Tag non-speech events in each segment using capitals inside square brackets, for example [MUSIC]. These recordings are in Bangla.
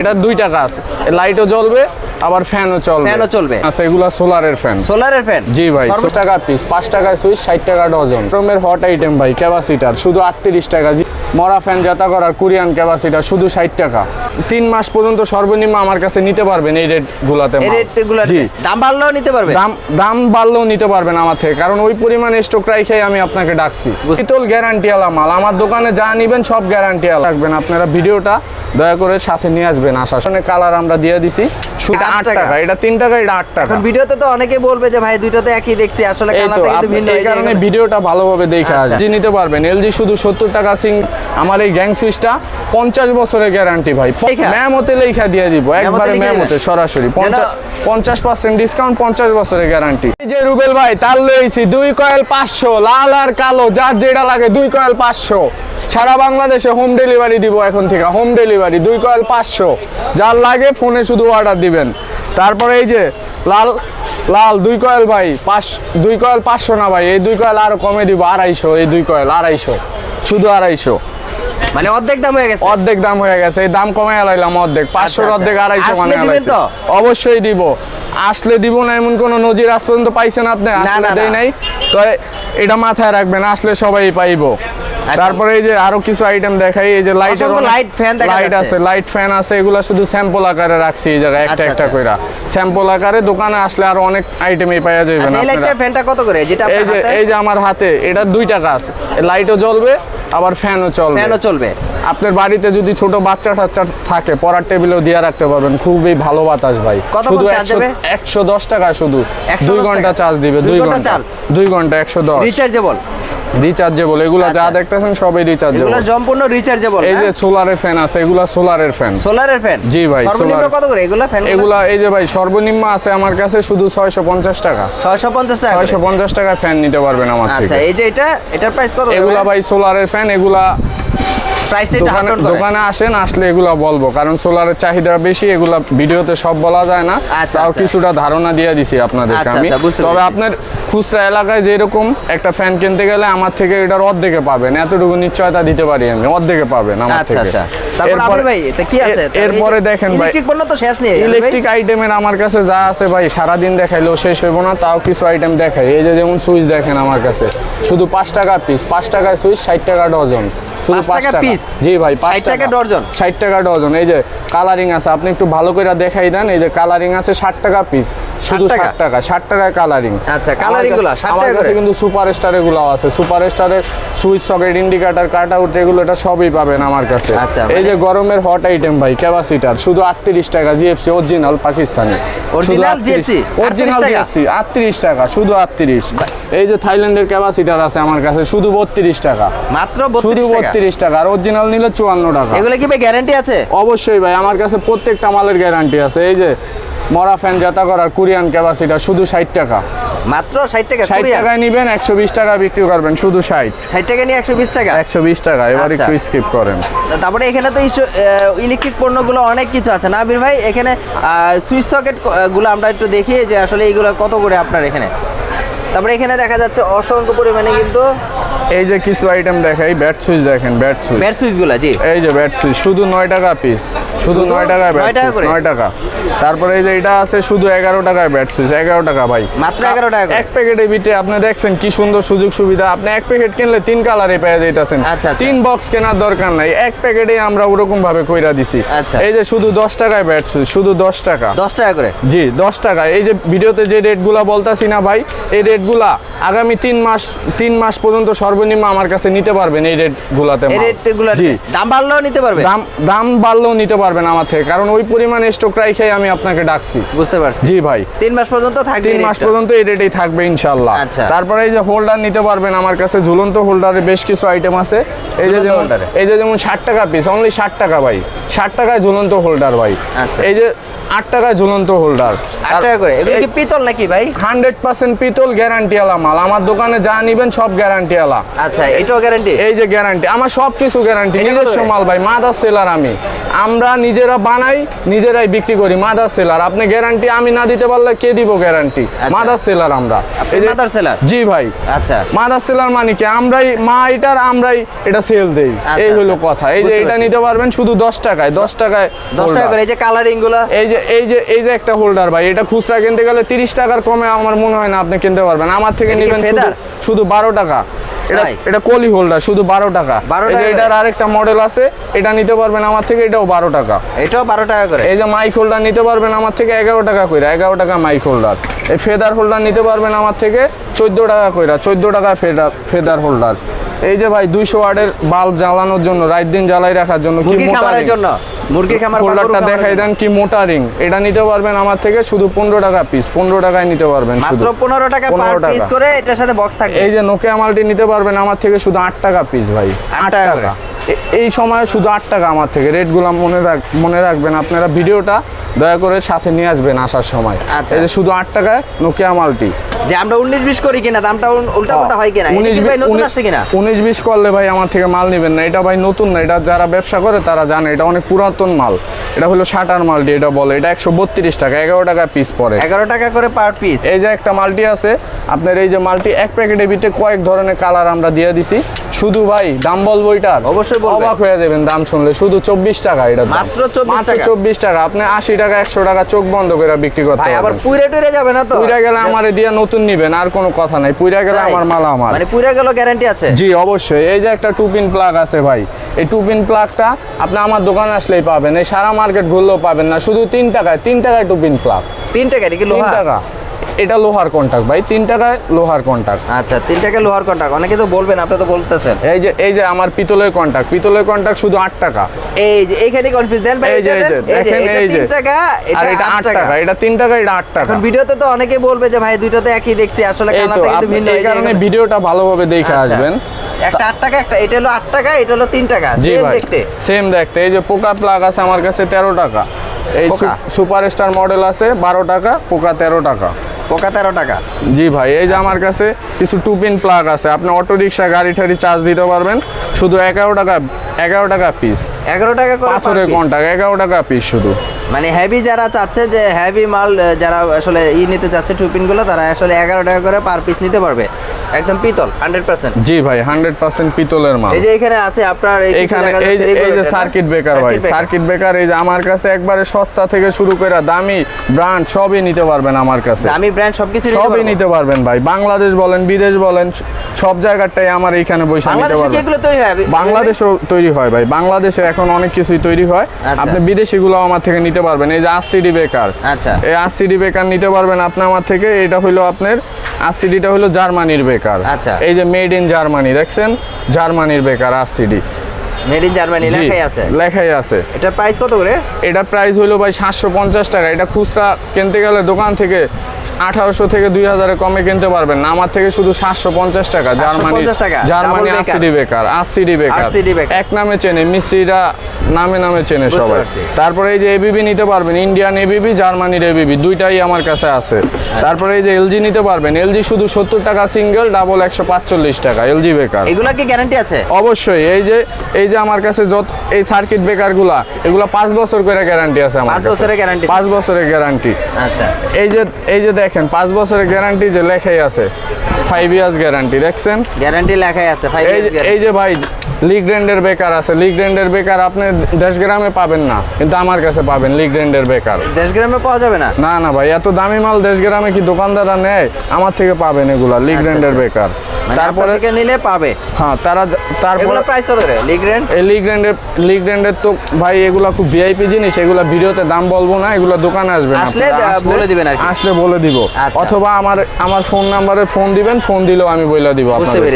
এটা দুই টাকা আছে লাইটও জ্বলবে আবার ফ্যানও চলবে। ফ্যানও চলবে। আচ্ছা এগুলা সোলারের ফ্যান সোলারের ফ্যান জি ভাই দশ টাকা পিস পাঁচ টাকা সুইচ ষাট টাকা ডজন রকমের হট আইটেম ভাই ক্যাপাসিটার শুধু আটত্রিশ টাকা। জি মরা ফ্যান জাতা করার কোরিয়ান ক্যাপাসিটার শুধু ষাট টাকা। তিন মাস পর্যন্ত সর্বনিম্ন আমার কাছে নিতে পারবেন এই রেট গুলাতে দাম বাড়লেও নিতে পারবে? দাম দাম বাড়লেও নিতে পারবেন আমার থেকে কারণ ওই পরিমাণে স্টক রাখাই আমি আপনাকে ডাকছি। শীতল গ্যারান্টি আলা মাল আমার দোকানে যা নিবেন সব গ্যারান্টি আলা রাখবেন আপনারা ভিডিওটা দয়া করে সাথে নিয়ে আসবেন আশা কালার আমরা দিয়ে দিছি শুধু আট আট টাকা। টাকা এটা তিন টাকা এটা আট টাকা। ভিডিওতে তো অনেকে বলবে যে ভাই দুইটাতে একই দেখছি আসলে কালারটা কিন্তু ভিন্ন এই কারণে ভিডিওটা ভালোভাবে দেখে। আসবে নিতে পারবেন। এলজি শুধু সত্তর টাকা সিং আমার এই গ্যাং সুইচটা পঞ্চাশ বছরের গ্যারান্টি ভাই? ম্যামতে লেখা দিয়ে দিব একবারে ম্যামতে সরাসরি। পঞ্চাশ- পঞ্চাশ পার্সেন্ট ডিসকাউন্ট পঞ্চাশ বছরের গ্যারান্টি এই যে রুবেল ভাই তার লইছি দুই কয়েল পাঁচশো লাল আর কালো যার যেটা লাগে দুই কয়েল পাঁচশো। সারা বাংলাদেশে হোম ডেলিভারি দিব এখন থেকে হোম ডেলিভারি দুই কয়েল পাঁচশো। যার লাগে ফোনে শুধু অর্ডার দিবেন। তারপরে এই যে লাল লাল দুই কয়েল ভাই পাঁচ দুই কয়েল পাঁচশো না ভাই এই দুই কয়েল আরও কমে দিব আড়াইশো এই দুই কয়েল আড়াইশো শুধু আড়াইশো। মানে অর্ধেক দাম হয়ে গেছে? অর্ধেক দাম হয়ে গেছে এই দাম কমায় লাইলাম অর্ধেক পাঁচশোর আচ্ছা। অর্ধেক আড়াইশো মানে দিবেন তো? অবশ্যই দিব। আসলে দিব না এমন কোন নজির আজ পর্যন্ত পাইছেন আপনি? আসলে দেই নাই। তো এটা মাথায় রাখবেন আসলে সবাই পাইবো। তারপরে এই যে আরও কিছু আইটেম দেখাই এই যে light fan দেখা লাইট আছে লাইট ফ্যান আছে এগুলা শুধু স্যাম্পল আকারে রাখছি এই জায়গায় একটা আচ্ছা, একটা আচ্ছা। কইরা। স্যাম্পল আকারে দোকানে আসলে আরও অনেক আইটেমই পাওয়া যাবে আচ্ছা না এই লাইটটা ফ্যানটা কত করে? যেটা এই যে এই যে আমার হাতে এটা দুই টাকা আছে লাইটও জ্বলবে আবার ফ্যানও চলবে। ফ্যানও চলবে। আপনার বাড়িতে যদি ছোট বাচ্চা টাচ্চা থাকে পড়ার টেবিলেও দিয়ে রাখতে পারবেন। খুবই ভালো বাতাস ভাই। শুধু? একশো দশ টাকা শুধু। 110 দুই ঘণ্টা চার্জ দিবে দুই ঘণ্টা? দুই ঘণ্টা একশো দশ। রিচার্জেবল রিচার্জেবল এগুলা যা আচ্ছা। দেখতেছেন সবই রিচার্জেবল এগুলো সম্পূর্ণ রিচার্জেবল এই যে সোলারের ফ্যান আছে এগুলা সোলারের ফ্যান সোলারের ফ্যান জি ভাই, সর্বনিম্ন। কত করে এগুলো ফ্যান এগুলা এই যে ভাই সর্বনিম্ন আছে আমার কাছে শুধু ছয়শো পঞ্চাশ টাকা। 650 টাকা করে। ছয়শো পঞ্চাশ টাকায় ফ্যান নিতে পারবেন আমার আচ্ছা থেকে। এই যে এটা এটার প্রাইস কত এগুলা ভাই সোলারের ফ্যান এগুলা প্রাইসটা দোকানে আসেন আসলে এগুলা বলব। কারণ সোলারের চাহিদা বেশি এগুলা ভিডিওতে সব বলা যায় না। আচ্ছা, তাও আচ্ছা। কিছুটা ধারণা দিয়ে দিছি আপনাদেরকে আচ্ছা, আমি। তবে আপনার খুচরা এলাকায় যেরকম একটা ফ্যান কিনতে গেলে আমার থেকে এটার অর্ধেকে পাবেন। এতটুকু নিশ্চয়তা দিতে পারি আমি অর্ধেকে পাবেন আমার থেকে। আচ্ছা। এরপর- দেখেন ভাই। ইলেকট্রিক আইটেমের আমার কাছে যা আছে ভাই সারাদিন দেখাইলেও শেষ হইব না তাও কিছু আইটেম দেখাই। এই যে যেমন সুইচ দেখেন আমার কাছে। শুধু পাঁচ টাকা পিস পাঁচ টাকায় সুইচ ষাট টাকা ডজন। শুধু পাঁচ পাঁচ টাকা টাকা। piece? জি ভাই পাঁচ 60 টাকা ডজন? ষাট টাকা ডজন। এই যে কালারিং আছে আপনি একটু ভালো করে দেখাই দেন। এই যে কালারিং আছে ষাট টাকা পিস শুধু টাকা? ষাট টাকা? ষাট টাকায় কালারিং আচ্ছা, coloring গুলা 60 টাকা করে? কিন্তু সুপার স্টারেরগুলো আছে। সুপারস্টারের switch socket indicator cut out এগুলো এটা সবই পাবেন আমার কাছে। আচ্ছা, এই যে গরমের হট আইটেম ভাই ক্যাপাসিটার। শুধু আটত্রিশ টাকা GFC original Pakistani. Original GFC? Original GFC আটত্রিশ টাকা? শুধু আটত্রিশ। এই যে থাইল্যান্ডের ক্যাপাসিটার আছে আমার কাছে শুধু বত্রিশ টাকা। মাত্র 32 টাকা? বত্রিশ টাকা আর অরিজিনাল নিলে চুয়ান্ন টাকা। এগুলো কি ভাই গ্যারান্টি আছে? অবশ্যই ভাই আমার কাছে প্রত্যেকটা মালের গ্যারান্টি আছে। এই যে মরা ফ্যান জাতা করার কোরিয়ান ক্যাপাসিটা শুধু ষাট টাকা। মাত্র 60 টাকা ষাট টাকায় নিবেন একশো বিশ টাকা বিক্রি করবেন শুধু ষাট। 60 টাকা নিয়ে 120 টাকা? একশো বিশ টাকা এবার আচ্ছা। একটু স্কিপ করেন। তারপরে এখানে তো ইলেকট্রিক পণ্যগুলো অনেক কিছু আছে। না আবির ভাই এখানে সুইচ সকেটগুলো আমরা একটু দেখি যে আসলে এইগুলো কত করে আপনার এখানে? তারপরে এখানে দেখা যাচ্ছে অসংখ্য পরিমাণে কিন্তু এই যে কিছু আইটেম দেখাই ব্যাট সুইচ দেখেন ব্যাট সুইচ ব্যাট সুইচগুলো জি। এই যে ব্যাট সুইচ শুধু নয় টাকা পিস শুধু নয় টাকায় ব্যাট টাকা সুইচ? নয় টাকা। তারপরে এই যে এটা আছে শুধু এগারো টাকায় ব্যাট সুইচ এগারো টাকা ভাই। মাত্র 11 টাকা এক প্যাকেটের ভিতরে আপনি দেখছেন কি সুন্দর সুযোগ সুবিধা। আপনি এক প্যাকেট কিনলে তিন কালারে পেয়ে যাইতেছেন। আচ্ছা, আচ্ছা। তিন বক্স কেনার দরকার নাই। এক প্যাকেটে আমরা ওরকম ভাবে কইরা দিছি। আচ্ছা। এই যে শুধু দশ টাকায় ব্যাট সুইচ শুধু দশ টাকা। দশ টাকা করে? জি দশ টাকা। এই যে ভিডিওতে যে রেটগুলা বলতাছি না ভাই এই রেটগুলা আগামী তিন মাস তিন মাস পর্যন্ত সর্বনিম্ন আমার কাছে নিতে পারবেন এই রেটগুলাতে এই। রেটগুলো দাম বাড়লেও নিতে পারবে? দাম দাম বাড়লেও নিতে পারবেন আমার থেকে কারণ ওই পরিমাণে স্টক রাখাই আমি আপনাকে ডাকছি। বুঝতে পারছি। জি ভাই। তিন মাস পর্যন্ত থাকবে তিন মাস পর্যন্ত এই রেটেই থাকবে ইনশাল্লাহ আচ্ছা। তারপরে এই যে হোল্ডার নিতে পারবেন আমার কাছে ঝুলন্ত হোল্ডারের বেশ কিছু আইটেম আছে। এই যে যেমন এই যে যেমন ষাট টাকা পিস অনলি ষাট টাকা ভাই। ষাট টাকায় ঝুলন্ত হোল্ডার ভাই। আচ্ছা। এই যে আট টাকায় ঝুলন্ত হোল্ডার আট টাকা করে? এগুলো কি পিতল নাকি ভাই? হান্ড্রেড পার্সেন্ট পিতল গ্যারান্টি আলা মাল। মাল আমার দোকানে যা নিবেন সব গ্যারান্টি আলা। আচ্ছা এটাও গ্যারান্টি এই যে গ্যারান্টি আমার সব কিছু গ্যারান্টি নিজস্ব মাল ভাই মাদার সেলার আমি। আমরা নিজেরা বানাই নিজেরাই বিক্রি করি মাদার সেলার আপনি গ্যারান্টি আমি না দিতে পারলে কে দিব গ্যারান্টি মাদার সেলার আমরা। mother seller? জি ভাই। আচ্ছা। মাদার সেলার মানে কি? আমরাই মা এটার আমরাই এটা সেল দেই। আচ্ছা, এই হলো আচ্ছা। কথা। এই যে এটা নিতে পারবেন শুধু দশ টাকায় দশ টাকায় দশ টাকা করে এই যে কালারিংগুলো? এই যে এই যে এই যে একটা হোল্ডার ভাই এটা খুচরা কিনতে গেলে তিরিশ টাকার কমে আমার মনে হয় না আপনি কিনতে পারবেন। আমার থেকে নেবেন শুধু feather? শুধু বারো টাকা। এটা? এটা কলি হোল্ডার শুধু বারো টাকা। 12 টাকা এটার আরেকটা মডেল আছে এটা নিতে পারবেন আমার থেকে এটাও বারো টাকা। এটাও বারো টাকা করে। এই যে মাইক হোল্ডার নিতে পারবেন আমার থেকে এগারো টাকা কইরা এগারো টাকা মাইক হোল্ডার এই ফেদার হোল্ডার নিতে পারবেন আমার থেকে চোদ্দ টাকা কইরা চোদ্দ টাকা ফেদার ফেদার হোল্ডার এই যে ভাই দুইশো ওয়ার্ডের বাল্ব জ্বালানোর জন্য রাত দিন জ্বালাই রাখার জন্য কি খামারের জন্য মুরগি খামার খামারের দেখাই দেন কি মোটা রিং এটা নিতে পারবেন আমার থেকে শুধু পনেরো টাকা পিস পনেরো টাকায় নিতে পারবেন মাত্র শুধু পনেরো টাকা পার পিস করে এটার সাথে বক্স থাকবে। এই যে নোকিয়া মালটি নিতে পারবেন আমার থেকে শুধু আট টাকা পিস ভাই আট আট টাকা টাকা। এই সময় শুধু আট টাকা আমার থেকে। রেটগুলো মনে রাখ মনে রাখবেন আপনারা ভিডিওটা। দয়া করে সাথে নিয়ে আসবেন আসার সময়। আচ্ছা। শুধু আট টাকায় নোকিয়া মালটি। যে আমরা উনিশ বিশ করি কিনা দামটা উল্টা পাল্টা হয় কিনা? উনিশ বিশ করলে ভাই আমার থেকে মাল নেবেন না। এটা ভাই নতুন না এটা যারা ব্যবসা করে তারা জানে এটা অনেক পুরাতন মাল। এটা হলো শাটার মালটি এটা বলে। এটা একশো বত্রিশ টাকা এগারো টাকা পিস পরে এগারো টাকা করে পার পিস এই যে একটা মালটি আছে আপনার এই যে মালটি এক প্যাকেটের ভিতরে কয়েক ধরনের কালার আমরা দিয়ে দিছি। শুধু ভাই দাম বলব এটার। অবশ্যই। অবাক হয়ে যাবেন দাম শুনলে। শুধু চব্বিশ টাকা এটা মাত্র 24 টাকা? চব্বিশ টাকা। আপনি আশি টাকা একশো টাকা চোখ বন্ধ করে বিক্রি করতে হবে আবার পারবেন। পুইরে টুইরে যাবে না তো? পুইরা গেলে আমার দিয়ে নতুন নিবেন আর কোনো কথা নাই। পুইরা গেলে আমার মাল আমার মানে পুইরে গেল গ্যারান্টি আছে? জি অবশ্যই। এই যে একটা টু পিন প্লাগ আছে ভাই এই টু পিন প্লাগটা আপনি আমার দোকানে আসলেই পাবেন। এই সারা মার্কেট ঘুরলেও পাবেন না শুধু তিন টাকায় তিন টাকায় টু পিন প্লাগ। তিন কি লোহা? টাকা। এটা লোহার কন্টাক্ট ভাই। তিন টাকায় লোহার কন্টাক্ট আচ্ছা তিন টাকা লোহার কন্টাক্ট অনেকে তো বলবেন আপনি তো বলতেছেন। এই যে এই যে আমার পিতলের কন্টাক্ট পিতলের কন্টাক্ট শুধু আট টাকা। এই যে এইখানে কনফিউজ দেন ভাই এই যে দেখেন এই যে। টাকা আর এটা আট টাকা। এটা তিন টাকা এটা আট টাকা। এখন ভিডিওতে তো অনেকে বলবে যে ভাই দুইটা তো একই দেখছি আসলে কালারটা কিন্তু ভিন্ন এই কারণে ভিডিওটা ভালোভাবে দেখে আচ্ছা। আসবেন। একটা আট টাকা একটা এটা হলো আট টাকা এটা হলো তিন টাকা। জি Same ভাই দেখতে। সেম দেখতে। এই যে পোকা প্লাগ আছে আমার কাছে তেরো টাকা। এই পোকা? সুপার স্টার মডেল আছে বারো টাকা পোকা তেরো টাকা। পোকা তেরো টাকা। জি ভাই এই যে আমার কাছে কিছু টু পিন প্লাগ আছে। আপনি অটো রিক্সা গাড়ি ঠাড়ি চার্জ দিতে পারবেন। শুধু এগারো টাকা এগারো টাকা পিস এগারো টাকা পাথরের। কন্টাক্ট এগারো টাকা পিস শুধু। মানে হেভি যারা চাচ্ছে যে হেভি মাল যারা আসলে ই নিতে চাচ্ছে টুপিনগুলো তারা আসলে এগারো টাকা করে পার পিস নিতে পারবে। একদম পিতল হান্ড্রেড পার্সেন্ট জি ভাই হান্ড্রেড পার্সেন্ট পিতলের মাল। এই যে এখানে আছে আপনার এই এখানে এই যে? সার্কিট ব্রেকার ভাই সার্কিট ব্রেকার এই যে আমার কাছে একবারে সস্তা থেকে শুরু করে দামি ব্র্যান্ড সবই নিতে পারবেন আমার কাছে। দামি ব্র্যান্ড সবকিছু সবই নিতে পারবেন ভাই বাংলাদেশ বলেন বিদেশ বলেন সব জায়গাটাই আমার এইখানে বসে নিতে পারবেন। বাংলাদেশেও তৈরি হয় ভাই বাংলাদেশে এখন অনেক কিছুই তৈরি হয়। আচ্ছা। আপনি বিদেশিগুলো আমার থেকে নিতে পারবেন। এই যে আরসিডি বেকার। আচ্ছা। এই আরসিডি বেকার নিতে পারবেন আপনি আমার থেকে। এটা হলো আপনার আরসিডিটা হলো জার্মানির বেকার। আচ্ছা। এই যে মেড ইন জার্মানি দেখছেন? জার্মানির বেকার আরসিডি। মেড ইন জার্মানি লেখাই আছে? লেখাই আছে। এটার প্রাইস কত করে? এটার প্রাইস হলো ভাই সাতশো পঞ্চাশ টাকা। এটা খুচরা কিনতে গেলে দোকান থেকে আঠারোশো থেকে দুই হাজারে কমে কিনতে পারবেন না। আমার থেকে শুধু সাতশো পঞ্চাশ টাকা। Germany Germany double breaker RCD breaker. Breaker. এক নামে চেনে মিস্ত্রিরা নামে নামে চেনে সবাই। তারপরে এই যে এবিবি নিতে পারবেন ইন্ডিয়ান এবিবি জার্মানির এবিবি দুইটাই আমার কাছে আছে। আচ্ছা। তারপরে এই যে এলজি নিতে পারবেন এলজি শুধু সত্তর টাকা সিঙ্গেল ডাবল একশো পাঁচচল্লিশ টাকা এলজি বেকার। এগুলা কি গ্যারান্টি আছে? অবশ্যই এই যে এই যে আমার কাছে যত এই সার্কিট ব্রেকারগুলা এগুলা পাঁচ বছর করে গ্যারান্টি আছে আমার পাঁচ। বছরের guarantee? পাঁচ বছরের গ্যারান্টি আচ্ছা। এই যে এই যে দেখেন পাঁচ বছরের গ্যারান্টি যে লেখাই আছে। ফাইভ ইয়ার্স গ্যারান্টি দেখছেন? গ্যারান্টি লেখাই আছে এই যে- এই যে ভাই লিগ রেন্ডের বেকার আছে। লিগ রেন্ডের বেকার আপনি দেশগ্রামে পাবেন না কিন্তু আমার কাছে পাবেন লিগ রেন্ডের বেকার। দেশ গ্রামে পাওয়া যাবে না? না না ভাই এত দামি মাল দেশগ্রামে কি দোকানদাররা নেয়? আমার থেকে পাবেন এগুলা লিগ ব্র্যান্ডের আচ্ছা। বেকার। তারপরে আপনার থেকে নিলে পাবে। হ্যাঁ তারা তারপরে প্রাইস কত রেন্ডের তো ভাই এগুলা খুব ভিআইপি জিনিস এগুলা ভিডিওতে দাম বলব না এগুলা দোকানে আসবেন আসলে বলে দিবেন আর আসলে বলে দিব। আচ্ছা। অথবা আমার আমার ফোন নাম্বারে ফোন দিবেন ফোন দিলেও আমি বলে দিব আপনাদের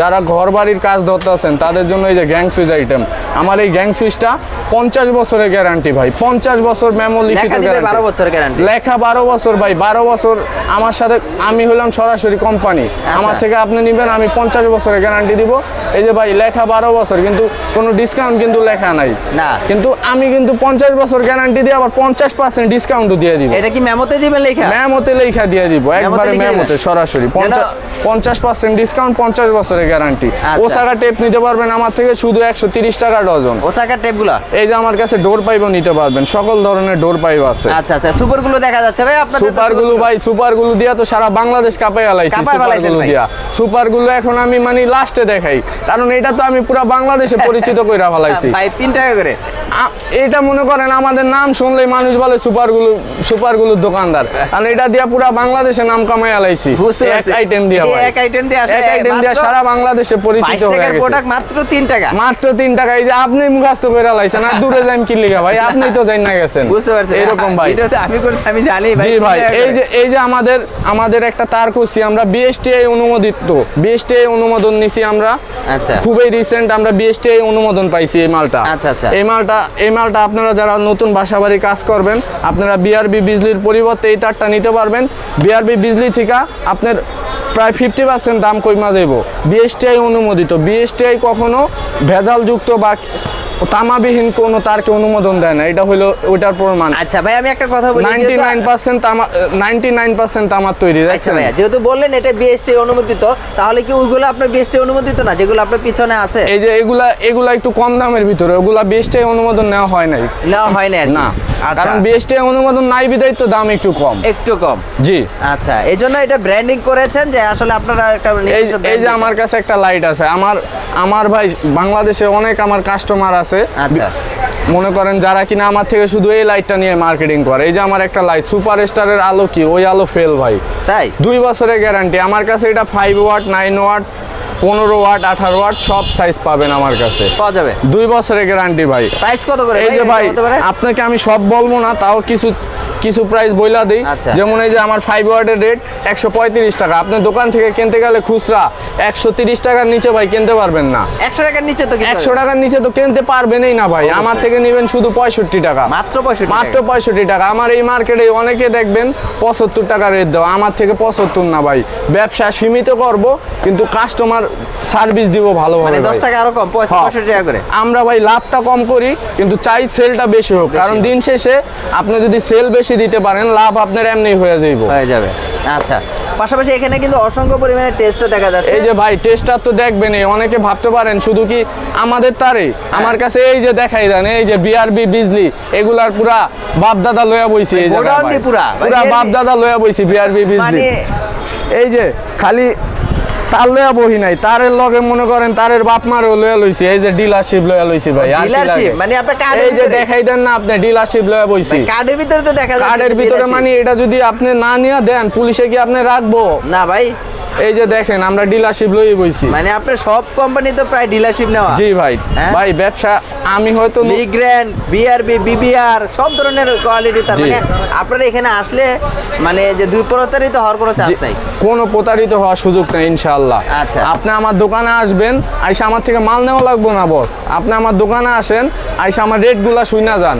যারা ঘর বাড়ির কাজ ধরতেছেন তাদের জন্য এই যে গ্যাং সুইচ আইটেম আমার এই গ্যাং সুইচটা পঞ্চাশ বছরের গ্যারান্টি ভাই। পঞ্চাশ বছর মেমো লিখিত লেখা বারো গ্যারান্টি লেখা বারো বছর ভাই বারো বছর আমার সাথে আমি হলাম সরাসরি কোম্পানি আচ্ছা। আমার থেকে আপনি নিবেন আমি পঞ্চাশ বছরের গ্যারান্টি দিব। এই যে ভাই লেখা বারো বছর কিন্তু কোনো ডিসকাউন্ট কিন্তু লেখা নাই। না। কিন্তু আমি কিন্তু পঞ্চাশ বছর গ্যারান্টি দিয়ে আবার পঞ্চাশ পার্সেন্ট ডিসকাউন্টও দিয়ে দিব। এটা কি মেমোতে দিবেন লেখা? ম্যামতে লেখা দিয়ে দিব একবারে লিখে ম্যামতে সরাসরি। পঞ্চাশ- পার্সেন্ট ডিসকাউন্ট পঞ্চাশ বছরের গ্যারান্টি আচ্ছা। ওসাকা টেপ নিতে পারবেন আমার থেকে শুধু একশো তিরিশ টাকা ডজন। ওসাকার টেপগুলো এই যে আমার কাছে ডোর পাইপও নিতে পারবেন সকল ধরনের ডোর পাইপ আছে। আচ্ছা আচ্ছা সুপারগুলো দেখা যাচ্ছে ভাই আপনাদের তো সুপারগুলো ভাই সুপারগুলো দিয়া তো সারা বাংলাদেশ কাঁপাই আলাইছি কাঁপায় সুপারগুলো দিয়া। সুপার গুলো এখন আমি মানে লাস্টে দেখাই। কারণ এটা তো আমি পুরো বাংলাদেশে [LAUGHS] পরিচিত কইরা ফেলাইছি। ভাই তিন টাকা করে। এটা মনে করেন আমাদের নাম শুনলেই মানুষ বলে সুপারগুলো সুপারগুলোর দোকানদার কারণ এটা দিয়া পুরা বাংলাদেশে নাম কামাই আলাইছি। এক আইটেম দিয়া ভাই। এক item দিয়ে এক আইটেম দিয়া সারা বাংলাদেশে পরিচিত হয়ে গেছে। প্রোডাক্ট মাত্র তিন টাকা। মাত্র তিন টাকা। এই যে আপনি মুখাস্ত করে লাইছেন আর দূরে যাইম কি লিগা ভাই? আপনি তো যাই না গেছেন। বুঝতে পারছি। এরকম ভাই। ভিডিওতে আমি করছি আমি জানি ভাই জি ভাই এই যে এই যে আমাদের আমাদের একটা তার করছি আমরা বিএসটিআই অনুমোদিত। বিএসটিআই অনুমোদন নিছি আমরা। আচ্ছা। খুবই রিসেন্ট আমরা বিএসটিআই অনুমোদন পাইছি এই মালটা। আচ্ছা, আচ্ছা। এই মালটা এই মালটা আপনারা যারা নতুন বাসাবাড়ি কাজ করবেন আপনারা বিআরবি বিজলির পরিবর্তে এই তারটা নিতে পারবেন। বিআরবি বিজলি থেকে আপনার প্রায় ফিফটি পার্সেন্ট দাম কইমা যাইব। বিএসটিআই অনুমোদিত। বিএসটিআই কখনো ভেজালযুক্ত বা তামাবিহীন কোনো তারকে অনুমোদন দেয় না? এটা হলো ওইটার প্রমাণ। আচ্ছা ভাই আমি একটা কথা বলি নাইনটি যেহেতু- nine percent ninety nine percent আমার তৈরি আচ্ছা ভাইয়া যেহেতু বললেন এটা বিএসটি অনুমোদিত তাহলে কি ওইগুলো আপনার বিএসটি অনুমোদিত না যেগুলো আপনার পিছনে আছে? এই যে এগুলা এগুলা একটু কম দামের ভিতরে ওগুলা বিএসটি অনুমোদন নেওয়া হয় নাই। নেওয়া হয় না। না আচ্ছা। কারণ বিএসটি অনুমোদন নাই বিদায় তো দাম একটু কম। একটু কম। জি। আচ্ছা এই জন্য এটা ব্র্যান্ডিং করেছেন যে আসলে আপনারা একটা এই যে আমার কাছে একটা লাইট আছে আমার আমার ভাই বাংলাদেশে অনেক আমার কাস্টমার আছে। আচ্ছা। মনে করেন যারা কিনা আমার থেকে শুধু এই লাইটটা নিয়ে মার্কেটিং করে। এই যে আমার একটা লাইট সুপার স্টারের আলো কি? ওই আলো ফেল ভাই। তাই? দুই বছরের গ্যারান্টি আমার কাছে এটা ফাইভ ওয়াট নাইন ওয়াট পনেরো ওয়াট আঠারো ওয়াট সব সাইজ পাবেন আমার কাছে। পাওয়া যাবে? দুই বছরের গ্যারান্টি ভাই। প্রাইস কত করে এই যে ভাই? পারে আপনাকে আমি সব বলব না তাও কিছু কিছু প্রাইস বইলা দিই। আচ্ছা। যেমন এই যে আমার ফাইভ ওয়ার্ডের রেট একশো পঁয়ত্রিশ টাকা। আপনি দোকান থেকে কিনতে গেলে খুচরা একশো তিরিশ টাকার নিচে ভাই কিনতে পারবেন না। একশো টাকার নিচে তো একশো। টাকার নিচে তো কিনতে পারবেনই না ভাই। আমার থেকে নেবেন শুধু পঁয়ষট্টি টাকা। মাত্র পঁয়ষট্টি মাত্র। পঁয়ষট্টি টাকা। আমার এই মার্কেটে অনেকে দেখবেন পঁচাত্তর টাকা রেট দেওয়া। আমার থেকে পঁচাত্তর না ভাই। ব্যবসা সীমিত করব কিন্তু কাস্টমার সার্ভিস দিব ভালো মানে দশ ভাই। টাকা আরও কম পঁয়ষ- হ্যাঁ। পঁয়ষট্টি টাকা করে। আমরা ভাই লাভটা কম করি কিন্তু চাই সেলটা বেশি হোক। কারণ দিন শেষে আপনি যদি সেল বেশি দিতে পারেন লাভ আপনার এমনি হয়ে যাইব। হয়ে যাবে। আচ্ছা। পাশাপাশি এখানে কিন্তু অসংখ্য পরিমাণে টেস্টও দেখা যাচ্ছে। এই যে ভাই টেস্টার তো দেখবেনই অনেকে ভাবতে পারেন শুধু কি আমাদের তারে? আমার কাছে এই যে দেখাই দেন এই যে বিআরবি বিজলি এগুলার পুরা বাপ দাদা লয়া বইছি এই জায়গায় গোডাউন পুরা। পুরা বাপ দাদা লয়া বইছি বিআরবি বিজলি মানে- এই যে খালি তার লয়া বহি নাই তারের লগে মনে করেন তারের বাপ মারও লয়া লইছি এই যে ডিলারশিপ লয়া লইছি ভাই আর কি মানে আপনার কার্ডের এই যে দেখাই দেন না আপনি ডিলারশিপ লয়া বইছি। কার্ডের ভিতরে তো দেখা যাচ্ছে কার্ডের ভিতরে মানে এটা যদি আপনি না নিয়ে দেন পুলিশে কি আপনি রাখব? না ভাই। এই যে দেখেন আমরা ডিলারশিপ লই বইছি। মানে আপনার সব কোম্পানি তো প্রায় ডিলারশিপ নেওয়া। জি ভাই হ্যাঁ? ভাই ব্যবসা আমি হয়তো লিগ্র্যান্ড বিআরবি বিবিআর সব ধরনের কোয়ালিটি তার। মানে আপনারা এখানে আসলে মানে যে দুই প্রতারিত হওয়ার কোনো চান্স নাই। কোনো প্রতারিত হওয়ার সুযোগ নেই ইনশাআল্লাহ। আচ্ছা। আপনি আমার দোকানে আসবেন আইসা আমার থেকে মাল নেওয়া লাগবো না বস? আপনি আমার দোকানে আসেন আইসা আমার রেটগুলা শুই না যান।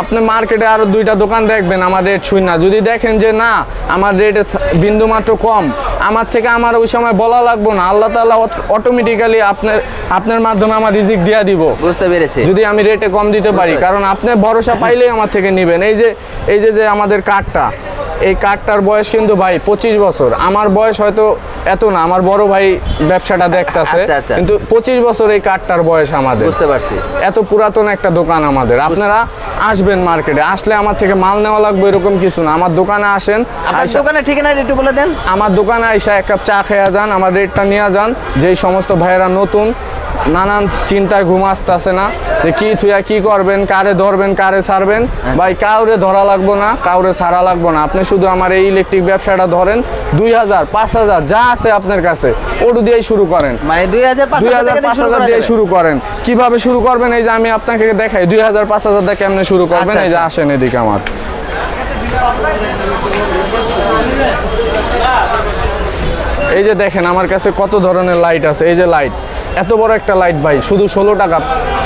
আপনি মার্কেটে আরও দুইটা দোকান দেখবেন আমার রেট শুই না যদি দেখেন যে না আমার রেট বিন্দু মাত্র কম আমার থেকে আমার ওই সময় বলা লাগবো না। আল্লাহ তাআলা অটোমেটিক্যালি আপনার আপনার মাধ্যমে আমার রিজিক দিয়া দিব। বুঝতে পেরেছি। যদি আমি রেটে কম দিতে পারি কারণ আপনি ভরসা পাইলেই আমার থেকে নেবেন। এই যে এই যে যে আমাদের কার্ডটা এই কার্ডটার বয়স কিন্তু ভাই পঁচিশ বছর। আমার বয়স হয়তো এত না আমার বড় ভাই ব্যবসাটা দেখতাছে। আচ্ছা, আচ্ছা। কিন্তু পঁচিশ বছর এই কার্ডটার বয়স আমাদের। বুঝতে পারছি। এত পুরাতন একটা দোকান আমাদের। আপনারা আসবেন মার্কেটে। আসলে আমার থেকে মাল নেওয়া লাগবে এরকম কিছু না। আমার দোকানে আসেন দোকানের ঠিকানা একটু বলে দেন। আমার দোকানে আইসা এক কাপ চা খেয়ে যান আমার রেটটা নিয়ে যান। যেই সমস্ত ভাইয়েরা নতুন নানান চিন্তায় ঘুম আসতেছে না যে কি থুয়া কি করবেন কারে ধরবেন কারে ছাড়বেন? ভাই কাউরে ধরা লাগবো না কাউরে ছাড়া লাগবো না। আপনি শুধু আমার এই ইলেকট্রিক ব্যবসাটা ধরেন দুই হাজার পাঁচ হাজার যা আছে আপনার কাছে ওটু দিয়েই শুরু করেন। মানে দুই হাজার পাঁচ হাজার দিয়ে শুরু করেন। কীভাবে শুরু করবেন এই যে আমি আপনাকে দেখাই দুই হাজার পাঁচ হাজার দিয়ে কেমনে শুরু করবেন এই যে আচ্ছা। আসেন এদিকে আমার। এই যে দেখেন আমার কাছে কত ধরনের লাইট আছে। এই যে লাইট এত বড় একটা লাইট ভাই শুধু ষোলো টাকা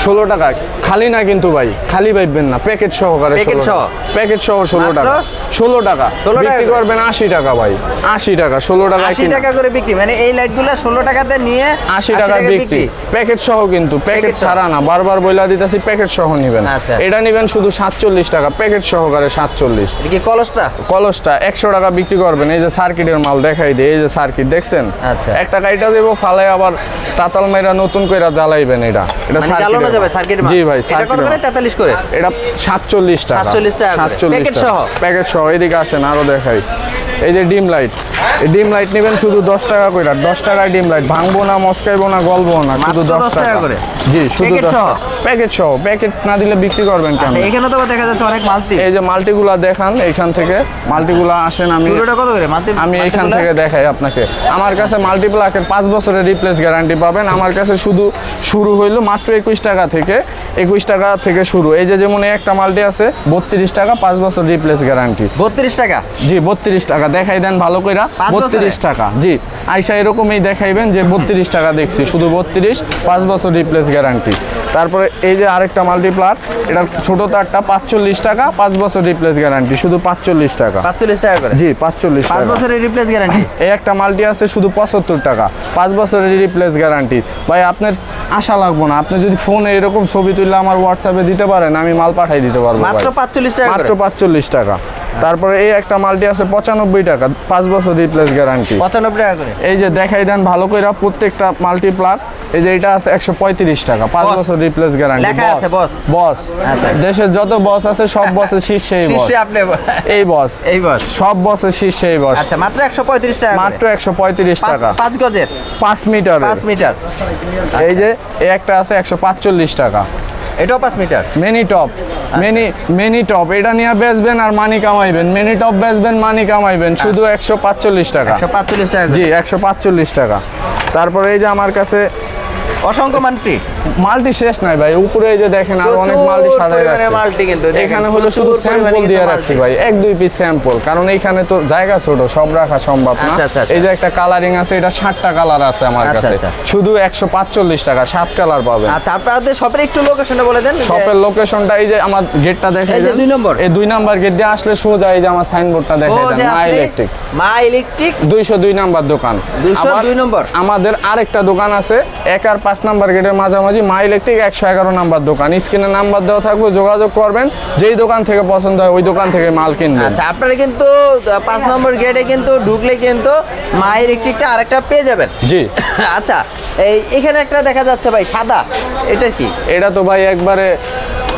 ষোলো টাকা। খালি না কিন্তু ভাই খালি পাইবেন না প্যাকেট সহকারে সহ? প্যাকেট সহ ষোলো টাকা। ষোলো টাকা। 16 টাকা বিক্রি করবেন আশি টাকা ভাই আশি টাকা ষোলো টাকা আশি টাকা করে বিক্রি মানে এই লাইটগুলো ষোলো টাকাতে নিয়ে আশি টাকা বিক্রি। প্যাকেট সহ কিন্তু প্যাকেট ছাড়া না বারবার বইলা দিতেছি প্যাকেট সহ নিবেন। আচ্ছা। এটা নিবেন শুধু সাতচল্লিশ টাকা প্যাকেট সহকারে সাতচল্লিশ। কি কলসটা? কলসটা একশো টাকা বিক্রি করবেন এই যে সার্কিটের মাল দেখাই দিয়ে এই যে সার্কিট দেখছেন? আচ্ছা। একটা গাড়িটা দেবো ফালে আবার তাতাল মাইরা নতুন করে জ্বালাইবেন এটা। এটা মানে জ্বালানো যাবে। সার্কিট জি ভাই এটা কত করে? তেতাল্লিশ করে? এটা সাতচল্লিশ টাকা। 47 টাকা প্যাকেট সহ? প্যাকেট সহ এদিকে আসেন আরও দেখাই। এই যে ডিম লাইট। এই ডিম লাইট নেবেন শুধু দশ টাকা করে দশ টাকায় ডিম লাইট। ভাঙবো না মস্কাইবো না গলবো না শুধু দশ টাকা করে? জি শুধু প্যাকেট দশ সহ? প্যাকেট সহ। প্যাকেট না দিলে বিক্রি করবেন কেন আচ্ছা এখানে তো দেখা যাচ্ছে অনেক মালতি। এই যে মাল্টিগুলা দেখান এইখান থেকে। মাল্টিগুলা আসেন আমি কত করে? আমি এইখান থেকে দেখাই আপনাকে। আমার কাছে মাল্টিপ্লাকের পাঁচ বছরের রিপ্লেস গ্যারান্টি পাবেন। আমার কাছে শুধু শুরু হইল মাত্র একুশ টাকা থেকে। একুশ টাকা থেকে শুরু। এই যে যেমন একটা মাল্টি আছে বত্রিশ টাকা পাঁচ বছর রিপ্লেস গ্যারান্টি বত্রিশ টাকা? জি বত্রিশ টাকা। দেখাই দেন ভালো কইরা বত্রিশ টাকা। জি আইসা এরকমই দেখাইবেন যে বত্রিশ টাকা দেখছি শুধু বত্রিশ পাঁচ বছর রিপ্লেস গ্যারান্টি। তারপরে এই যে আরেকটা মাল্টিপ্লার এটা ছোট তারটা পাঁচচল্লিশ টাকা পাঁচ বছর রিপ্লেস গ্যারান্টি শুধু পাঁচচল্লিশ টাকা। পাঁচচল্লিশ টাকা করে? জি পাঁচচল্লিশ পাঁচ বছরের রিপ্লেস গ্যারান্টি? এই একটা মাল্টি আছে শুধু পঁচাত্তর টাকা পাঁচ বছরের রিপ্লেস গ্যারান্টি। ভাই আপনার আশা লাগবো না আপনি যদি ফোনে এরকম ছবি তুললে আমার হোয়াটসঅ্যাপে দিতে পারেন আমি মাল পাঠাই দিতে পারব মাত্র পাঁচচল্লিশ টাকা মাত্র পাঁচচল্লিশ টাকা। তারপরে এই একটা মাল্টি আছে পঁচানব্বই টাকা পাঁচ বছর রিপ্লেস গ্যারান্টি পঁচানব্বই টাকা করে? এই যে দেখাই দেন ভালো করে প্রত্যেকটা মাল্টি প্লাগ এই যে এটা আছে একশো পঁয়ত্রিশ টাকা পাঁচ বছর রিপ্লেস গ্যারান্টি boss। বস আচ্ছা। দেশের যত বস আছে সব [LAUGHS] বসের শীর্ষে এই বস। এই বস। এই বস। সব বসের শীর্ষে এই বস। আচ্ছা মাত্র একশো পঁয়ত্রিশ টাকা মাত্র একশো পঁয়ত্রিশ টাকা। পাঁচ গজের? পাঁচ মিটার পাঁচ মিটার। এই যে এই একটা আছে একশো পাঁচচল্লিশ টাকা। এটাও 5 metre? Many top many many top এটা নিয়ে বেচবেন আর মানি কামাইবেন। মেনি টপ বেচবেন মানি কামাইবেন। শুধু একশো পাঁচচল্লিশ টাকা। একশো পাঁচচল্লিশ টাকা জি করে। একশো পাঁচচল্লিশ টাকা। তারপরে এই যে আমার কাছে অসংখ্য মানটি মাল্টি শেষ নাই ভাই উপরে এই যে দেখেন আর অনেক মাল্টি পরিমাণে রাখছে। মাল্টি কিন্তু, এখানে হলো শুধু স্যাম্পল দিয়ে রাখছি ভাই এক দুই পিস স্যাম্পল কারণ এইখানে তো জায়গা ছোট সব রাখা সম্ভব না। আচ্ছা, আচ্ছা, আচ্ছা। এই যে একটা কালারিং আছে এটা কালার আছে আমার কাছে। শুধু একশো পাঁচচল্লিশ টাকা সাত কালার পাবেন। আচ্ছা আপনাদের শপের একটু লোকেশনটা বলে দেন শপের লোকেশনটা এই যে আমার গেটটা দেখে এই যে দুই নম্বর। এই দুই নাম্বার গেট দিয়ে আসলে সোজা এই যে আমার সাইনবোর্ডটা ও, দেখে যে দেন মা ইলেকট্রিক মা ইলেকট্রিক দুইশো দুই নাম্বার দোকান। 202 নম্বর। আমাদের আরেকটা দোকান আছে এক আর পাঁচ নাম্বার গেটের মাঝামাঝি মা ইলেকট্রিক একশো এগারো নাম্বার দোকান। স্ক্রিনে নাম্বার দেওয়া থাকবে যোগাযোগ করবেন। যেই দোকান থেকে পছন্দ হয় ওই দোকান থেকে মাল কিনবেন। আচ্ছা আপনারা কিন্তু পাঁচ নম্বর গেটে কিন্তু ঢুকলে কিন্তু মা ইলেকট্রিকটা আরেকটা পেয়ে যাবেন। জি। [LAUGHS] আচ্ছা এই এখানে একটা দেখা যাচ্ছে ভাই সাদা। এটা কি? এটা তো ভাই একবারে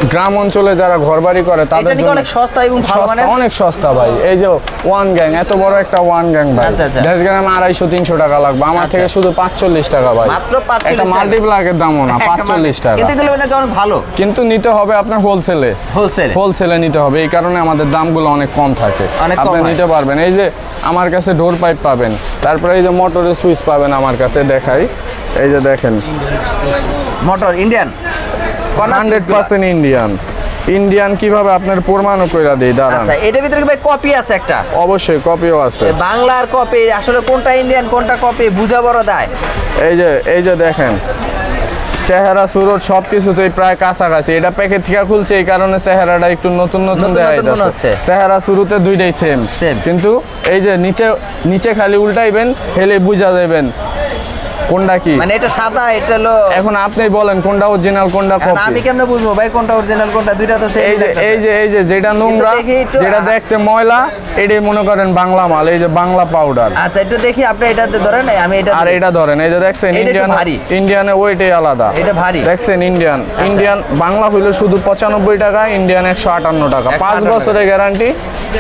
গ্রাম অঞ্চলে যারা ঘরবাড়ি করে এটা তাদের জন্য অনেক সস্তা এবং ভালো মানের অনেক সস্তা ভাই। এই যে ওয়ান গ্যাং এত বড় একটা ওয়ান গ্যাং ভাই। আচ্ছা, আচ্ছা। দেশ গ্রামে আড়াইশো তিনশো টাকা লাগবে। আমার আচ্ছা। থেকে শুধু পাঁচচল্লিশ টাকা ভাই। মাত্র 45 একটা টাকা। মাল্টিপ্লাকের দামও না [LAUGHS] পাঁচচল্লিশ মানে- টাকা। কিন্তু এগুলো নাকি অনেক ভালো। কিন্তু নিতে হবে আপনার হোলসেলে হোলসেল হোলসেলে নিতে হবে। এই কারণে আমাদের দামগুলো অনেক কম থাকে। আপনি নিতে পারবেন। এই যে আমার কাছে ডোর পাইপ পাবেন। তারপরে এই যে মোটরের সুইচ পাবেন আমার কাছে দেখাই। এই যে দেখেন। Motor Indian hundred percent Indian. Indian কীভাবে আপনার প্রমাণও করে দিই? দাঁড়ান। আচ্ছা এটার ভিতরে ভাই কপি আছে একটা? অবশ্যই কপিও আছে। বাংলার কপি আসলে কোনটা ইন্ডিয়ান কোনটা কপি বুঝা বড় দায়। এই যে এই যে দেখেন চেহারা সুরত সব কিছুতেই প্রায় কাছাকাছি। এটা প্যাকেট থেকে খুলছে এই কারণে চেহারাটা একটু নতুন নতুন দেখা যাচ্ছে। চেহারা শুরুতে দুইটাই সেম। কিন্তু এই যে নিচে নিচে খালি উল্টাইবেন হেলে বুঝা যাবেন কোনটা কি? মানে এটা সাদা এটা হলো এখন আপনি বলেন কোনটা অরিজিনাল কোনটা এখন আমি কেমনে বুঝব ভাই কোনটা অরিজিনাল কোনটা? দুইটা তো সেম এই যে এই যে এই যে যেটা নোংরা যেটা দেখতে ময়লা এটাই মনে করেন বাংলা মাল এই যে বাংলা পাউডার আচ্ছা একটু দেখি আপনি এটাতে ধরেন আমি এটা আর এটা ধরেন এই যে দেখছেন এটা ইন্ডিয়ান ভারী। ইন্ডিয়ানের আলাদা। এটা ভারী। আচ্ছা। দেখছেন ইন্ডিয়ান ইন্ডিয়ান বাংলা হইল শুধু পঁচানব্বই টাকা ইন্ডিয়ান একশো আটান্ন টাকা। পাঁচ বছরের গ্যারান্টি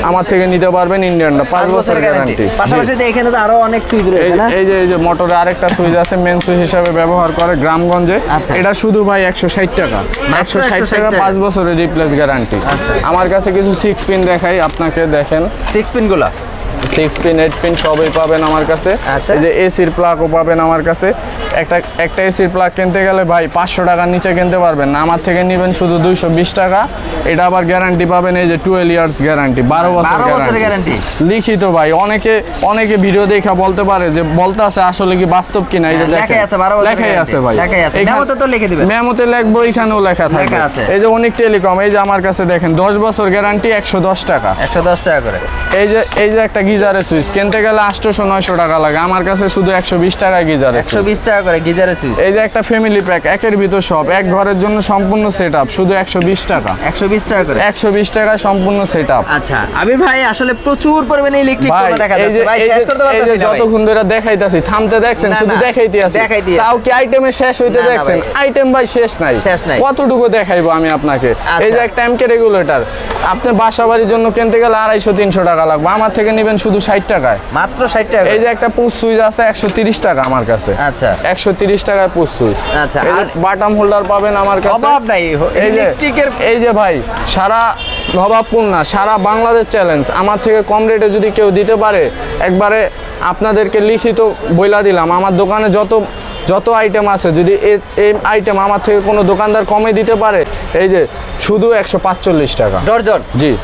আমার থেকে নিতে পারবেন ইন্ডিয়ানটা পাঁচ বছর গ্যারান্টি পাশাপাশি তো এখানে তো আরও অনেক সুইচ রয়েছে না? এই যে এই যে মোটরে আরেকটা সুইচ আছে মেন সুইচ হিসেবে ব্যবহার করে গ্রামগঞ্জে। আচ্ছা। এটা শুধু ভাই একশো ষাট টাকা। একশো ষাট 160 টাকা। পাঁচ বছরের রিপ্লেস গ্যারান্টি আচ্ছা। আমার কাছে কিছু সিক্স পিন দেখাই আপনাকে দেখেন। সিক্স পিনগুলা? সিক্স পিন এইট পিন সবই পাবেন আমার কাছে। আচ্ছা। এই যে এসির প্লাগও পাবেন আমার কাছে। একটা একটা এসির প্লাগ কিনতে গেলে ভাই পাঁচশো টাকার নিচে কিনতে পারবেন না। আমার থেকে নেবেন শুধু দুইশো বিশ টাকা। এটা আবার গ্যারান্টি পাবেন এই যে টুয়েলভ ইয়ার্স গ্যারান্টি বারো বছর গ্যারান্টি লিখিত ভাই অনেকে অনেকে ভিডিও দেখা বলতে পারে যে বলতে আছে আসলে কি বাস্তব কিনা এই যে হ্যাঁ, লেখাই আছে, 12 বছরের লেখাই guarantee। আছে। ভাই মেমোতে তো লিখে দিবেন। মেমোতে লিখব এখানেও লেখা থাকে এই যে অনেক টেলিকম এই যে আমার কাছে দেখেন দশ বছর গ্যারান্টি একশো দশ টাকা। একশো দশ টাকা করে। এই যে এই যে একটা গিজারের সুইচ। কিনতে গেলে আটশোশো নয়শো টাকা লাগে। আমার কাছে শুধু একশো বিশ টাকায় গিজারের একশো বিশ টাকা করে গিজারের সুইচ। এই যে একটা ফ্যামিলি প্যাক একের ভিতর সব। এক ঘরের জন্য সম্পূর্ণ সেট আপ শুধু একশো বিশ টাকা। একশো বিশ টাকা করে। একশো বিশ টাকায় সম্পূর্ণ সেট আপ আচ্ছা আবির ভাই আসলে প্রচুর পরিমাণে ইলেকট্রিক দেখা যাচ্ছে। ভাই শেষ করতে এই যে পারতেছি যতক্ষণ ধরে দেখাইতাছি থামতে দেখছেন শুধু দেখাইতে আছি। তাও কি আইটেমে শেষ হইতে দেখছেন? আইটেম ভাই শেষ নাই। শেষ নাই। কতটুকু দেখাইবো আমি আপনাকে? আচ্ছা। এই যে একটা এমকে রেগুলেটর আপনার বাসা বাড়ির জন্য কিনতে গেলে আড়াইশো তিনশো টাকা লাগবে। আমার থেকে নেবেন শুধু ষাট টাকায়। মাত্র ষাট টাকা এই যে একটা পুশ সুইচ আছে একশো তিরিশ টাকা আমার কাছে। আচ্ছা। একশো তিরিশ টাকায় পুশ সুইচ। আচ্ছা, আর- বাটাম হোল্ডার পাবেন আমার কাছে। অভাব নাই এই যে এই যে ভাই সারা নবাবপুর না সারা বাংলাদেশ চ্যালেঞ্জ। আমার থেকে কম রেটে যদি কেউ দিতে পারে একবারে আপনাদেরকে লিখিত বইলা দিলাম। আমার দোকানে যত যত আইটেম আছে যদি এই আইটেম আমার থেকে কোনো দোকানদার কমে দিতে পারে এই যে শুধু একশো পাঁচচল্লিশ টাকা। ডর্জন। জি।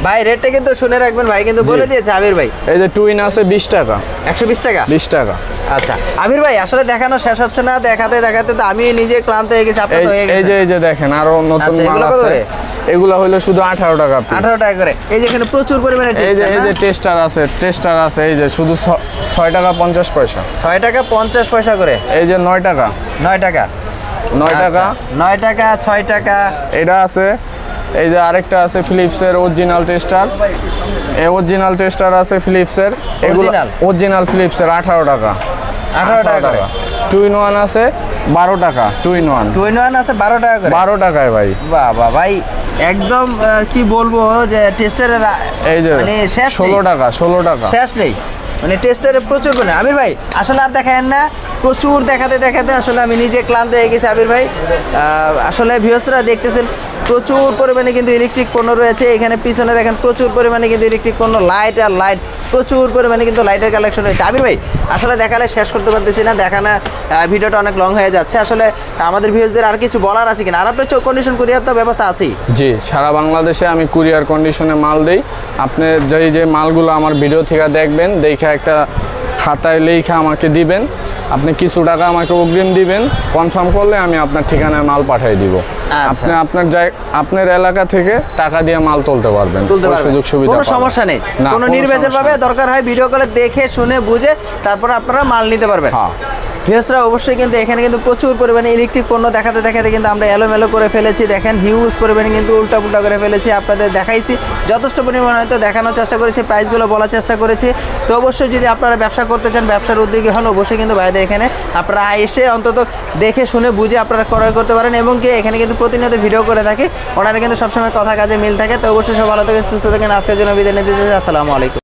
ভাই রেটটা কিন্তু শুনে রাখবেন ভাই কিন্তু বলে দিয়েছে আবির ভাই। এই যে টুইন আছে বিশ টাকা। একশো বিশ টাকা? বিশ টাকা। আচ্ছা আবির ভাই আসলে দেখানো শেষ হচ্ছে না দেখাতে দেখাতে তো আমি নিজে ক্লান্ত হয়ে গেছি আপনার হয়ে এই যে এই যে দেখেন আরও নতুন আচ্ছা, মাল আছে? এগুলো হলো শুধু আঠারো টাকা piece। আঠারো টাকা করে। এই যে এখানে প্রচুর পরিমাণে এই যে এই? যে টেস্টার আছে টেস্টার আছে এই যে শুধু ছ- ছয় টাকা পঞ্চাশ পয়সা। ছয় টাকা পঞ্চাশ পয়সা করে? এই যে নয় টাকা। নয় টাকা? নয় টাকা। আচ্ছা, নয় টাকা ছয় টাকা। এটা আছে এই যে আরেকটা আছে ফিলিপসের অরিজিনাল টেস্টার এই অরিজিনাল টেস্টার আছে ফিলিপসের এগুলো? অরিজিনাল ফিলিপসের আঠারো টাকা। আঠারো টাকা টু ইন ওয়ান আছে বারো টাকা। Two in one two in one আছে বারো টাকা করে? বারো টাকায় ভাই। বাবা ভাই একদম কি বলব যে টেস্টারের এই যে মানে ষোলো। টাকা ষোলো টাকা। শেষ নেই? মানে টেস্টারে প্রচুর পরিমাণে আবির ভাই, আসলে আর দেখেন না, প্রচুর দেখাতে দেখাতে আসলে আমি নিজে ক্লান্ত হয়ে গেছি আবির ভাই। আসলে ভিউসরা দেখতেছেন, প্রচুর পরিমাণে কিন্তু ইলেকট্রিক পণ্য রয়েছে। এখানে পিছনে দেখেন, প্রচুর পরিমাণে কিন্তু ইলেকট্রিক পণ্য লাইট আর লাইট প্রচুর পরিমাণে কিন্তু লাইটের কালেকশন রয়েছে। আবির ভাই, আসলে দেখালে শেষ করতে পারতেছি না দেখানা ভিডিওটা অনেক লং হয়ে যাচ্ছে। আসলে আমাদের ভিউসদের আর কিছু বলার আছে কিনা? আর আপনার চোখ কন্ডিশন কুরিয়ার তো ব্যবস্থা আছেই। জি, সারা বাংলাদেশে আমি কুরিয়ার কন্ডিশনে মাল দিই। আপনি যেই যে মালগুলো আমার ভিডিও থেকে দেখবেন, দেখে একটা খাতায় লেখা আমাকে দিবেন। আপনি কিছু টাকা আমাকে অগ্রিম দিবেন। কনফার্ম করলে আমি আপনার ঠিকানায় মাল পাঠিয়ে দিব। আচ্ছা। আপনি আপনার যাই আপনার এলাকা থেকে টাকা দিয়ে মাল তুলতে পারবেন। সুযোগ সুবিধা কোনো সমস্যা নেই। কোনো নির্ভেজাল ভাবে দরকার হয় ভিডিও কলে দেখে শুনে বুঝে তারপর আপনারা মাল নিতে পারবেন। হ্যাঁ। ভিউসরা অবশ্যই কিন্তু এখানে কিন্তু প্রচুর পরিমাণে ইলেকট্রিক পণ্য দেখাতে দেখাতে কিন্তু আমরা এলোমেলো করে ফেলেছি। দেখেন হিউজ পরিমাণে কিন্তু উল্টা পুল্টা করে ফেলেছি, আপনাদের দেখাইছি। যথেষ্ট পরিমাণে হয়তো দেখানোর চেষ্টা করেছি প্রাইসগুলো বলার চেষ্টা করেছি। তো অবশ্যই যদি আপনারা ব্যবসা করতে চান, ব্যবসার উদ্যোগী হন, অবশ্যই কিন্তু বাইরে এখানে আপনারা এসে অন্তত দেখে শুনে বুঝে আপনারা ক্রয় করতে পারেন এবং কি এখানে কিন্তু প্রতিনিয়ত ভিডিও করে থাকি। ওনারা কিন্তু সবসময় কথা কাজে মিল থাকে। তো অবশ্যই সব ভালো থাকেন, সুস্থ থাকেন। আজকের জন্য বিদায় নিতে। আসসালামু আলাইকুম।